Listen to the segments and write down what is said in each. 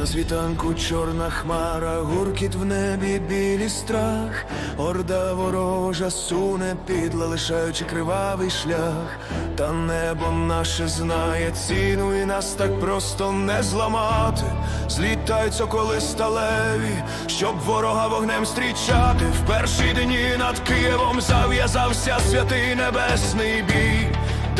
На світанку чорна хмара, гуркіт в небі, білі страх, орда ворожа суне підла, лишаючи кривавий шлях, та небо наше знає ціну, і нас так просто не зламати. Злітають соколи сталеві, щоб ворога вогнем стрічати. В перші дні над Києвом зав'язався святий небесний бій,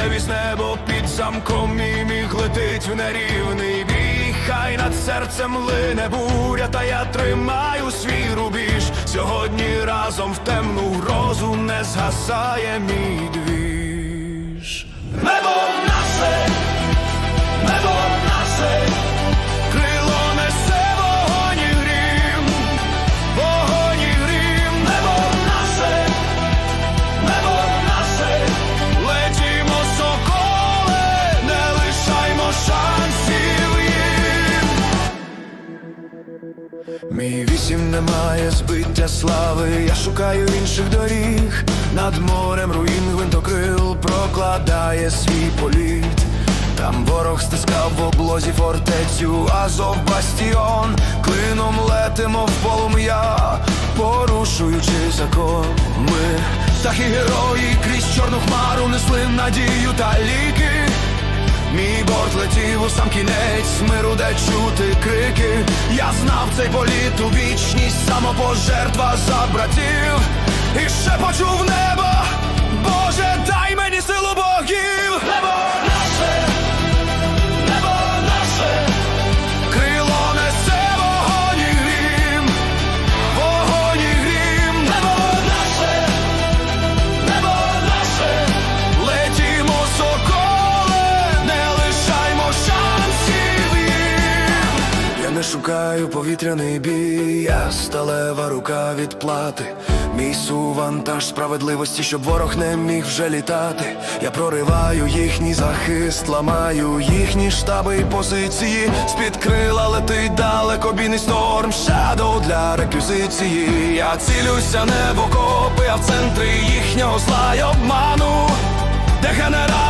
де віз небо під замком і міг летить в нерівний бій. Хай над серцем лине буря, та я тримаю свій рубіж. Сьогодні разом в темну грозу не згасає мій двіж. Небо Мій вісім немає збиття слави, я шукаю інших доріг. Над морем руїн гвинтокрил прокладає свій політ. Там ворог стискав в облозі фортецю, Азов бастіон, клином летимо в полум'я, порушуючи закон. Ми птахи герої крізь чорну хмару несли надію та ліки. Мій борт летів у сам кінець миру, де чути крики. Я знав цей політ у вічність, самопожертва за братів. І ще почув небо, шукаю повітряний бій, я сталева рука відплати. Мій сувантаж справедливості, щоб ворог не міг вже літати. Я прориваю їхній захист, ламаю їхні штаби і позиції. З-під крила летить далекобійний сторм, Shadow для реквізиції. Я цілюся не в окопи, а в центрі їхнього зла й обману. Де генерали